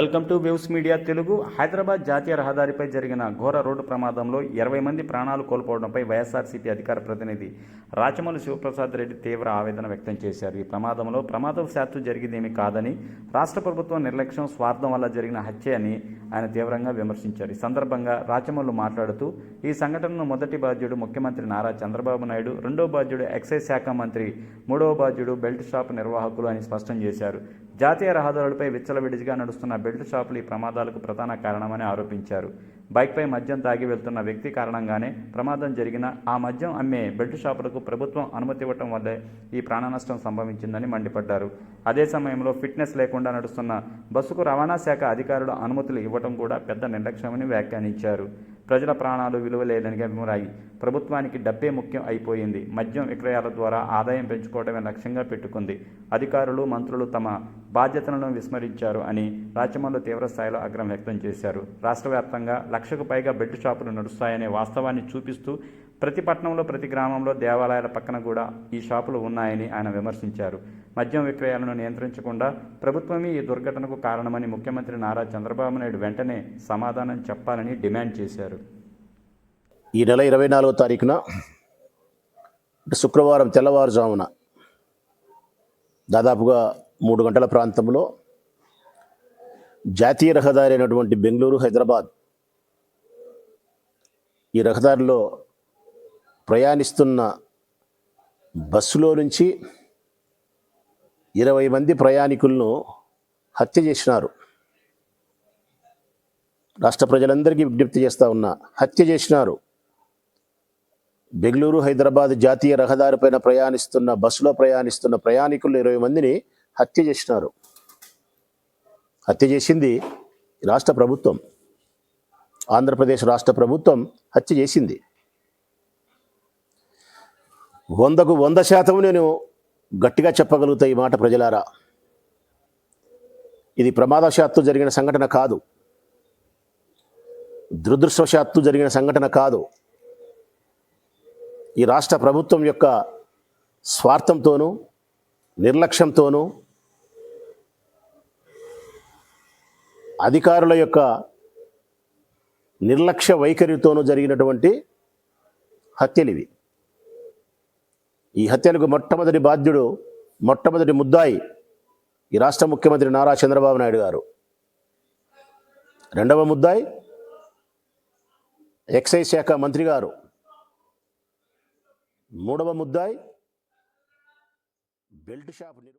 Welcome to Views Media Telugu. Hyderabad జాతీయ రహదారిపై జరిగిన ఘోర రోడ్డు ప్రమాదంలో ఇరవై మంది ప్రాణాలు కోల్పోవడంపై వైఎస్ఆర్సీపీ అధికార ప్రతినిధి రాచమల్లి శివప్రసాద్ రెడ్డి తీవ్ర ఆవేదన వ్యక్తం చేశారు. ఈ ప్రమాదంలో ప్రమాదవశాత్తు జరిగిందేమీ కాదని రాష్ట్ర ప్రభుత్వం నిర్లక్ష్యం స్వార్థం వల్ల జరిగిన హత్య అని ఆయన తీవ్రంగా విమర్శించారు. ఈ సందర్భంగా రాచమల్లు మాట్లాడుతూ ఈ సంఘటనను మొదటి బాధ్యుడు ముఖ్యమంత్రి నారా చంద్రబాబు నాయుడు రెండో బాధ్యుడు ఎక్సైజ్ శాఖ మంత్రి మూడవ బాధ్యుడు బెల్ట్ షాప్ నిర్వాహకులు అని స్పష్టం చేశారు. జాతీయ రహదారులపై విచ్చలవిడిగా నడుస్తున్న బెల్ట్ షాపులు ఈ ప్రమాదాలకు ప్రధాన కారణమని ఆరోపించారు. బైక్పై మద్యం తాగి వెళ్తున్న వ్యక్తి కారణంగానే ప్రమాదం జరిగిన ఆ మద్యం అమ్మే బెల్ట్ షాపులకు ప్రభుత్వం అనుమతి ఇవ్వటం వల్లే ఈ ప్రాణ నష్టం సంభవించిందని మండిపడ్డారు. అదే సమయంలో ఫిట్నెస్ లేకుండా నడుస్తున్న బస్సుకు రవాణా శాఖ అధికారులు అనుమతులు ఇవ్వటం కూడా పెద్ద నిర్లక్ష్యమని వ్యాఖ్యానించారు. ప్రజల ప్రాణాలు విలువలేదని లేదని ప్రభుత్వానికి డబ్బే ముఖ్యం అయిపోయింది. మద్యం విక్రయాల ద్వారా ఆదాయం పెంచుకోవడమే లక్ష్యంగా పెట్టుకుంది. అధికారులు మంత్రులు తమ బాధ్యతలను విస్మరించారు అని రాచమల్లు తీవ్రస్థాయిలో ఆగ్రహం వ్యక్తం చేశారు. రాష్ట్ర వ్యాప్తంగా లక్షకు పైగా బెడ్ షాపులు నడుస్తాయనే వాస్తవాన్ని చూపిస్తూ ప్రతి పట్టణంలో ప్రతి గ్రామంలో దేవాలయాల పక్కన కూడా ఈ షాపులు ఉన్నాయని ఆయన విమర్శించారు. మద్యం విక్రయాలను నియంత్రించకుండా ప్రభుత్వమే ఈ దుర్ఘటనకు కారణమని ముఖ్యమంత్రి నారా చంద్రబాబు నాయుడు వెంటనే సమాధానం చెప్పాలని డిమాండ్ చేశారు. ఈ నెల ఇరవై నాలుగో తారీఖున శుక్రవారం తెల్లవారుజామున దాదాపుగా మూడు గంటల ప్రాంతంలో జాతీయ రహదారి అయినటువంటి బెంగళూరు హైదరాబాద్ ఈ రహదారిలో ప్రయాణిస్తున్న బస్సులో నుంచి ఇరవై మంది ప్రయాణికులను హత్య చేసినారు. రాష్ట్ర ప్రజలందరికీ విజ్ఞప్తి చేస్తా ఉన్నా హత్య చేసినారు. బెంగళూరు హైదరాబాద్ జాతీయ రహదారిపైన ప్రయాణిస్తున్న బస్సులో ప్రయాణిస్తున్న ప్రయాణికులు ఇరవై మందిని హత్య చేసినారు. హత్య చేసింది రాష్ట్ర ప్రభుత్వం. ఆంధ్రప్రదేశ్ రాష్ట్ర ప్రభుత్వం హత్య చేసింది. వందకు వంద శాతం నేను గట్టిగా చెప్పగలుగుతా ఈ మాట ప్రజలారా. ఇది ప్రమాదశాత్తు జరిగిన సంఘటన కాదు. దురదృష్టవశాత్తు జరిగిన సంఘటన కాదు. ఈ రాష్ట్ర ప్రభుత్వం యొక్క స్వార్థంతోనూ నిర్లక్ష్యంతోనూ అధికారుల యొక్క నిర్లక్ష్య వైఖరితోనూ జరిగినటువంటి హత్యలివి ఇవి. ఈ హత్యలకు మొట్టమొదటి బాధ్యుడు మొట్టమొదటి ముద్దాయి ఈ రాష్ట్ర ముఖ్యమంత్రి నారా చంద్రబాబు నాయుడు గారు. రెండవ ముద్దాయి ఎక్సైజ్ శాఖ మంత్రి గారు. మూడవ ముద్దాయి బెల్ట్ షాప్ నిర్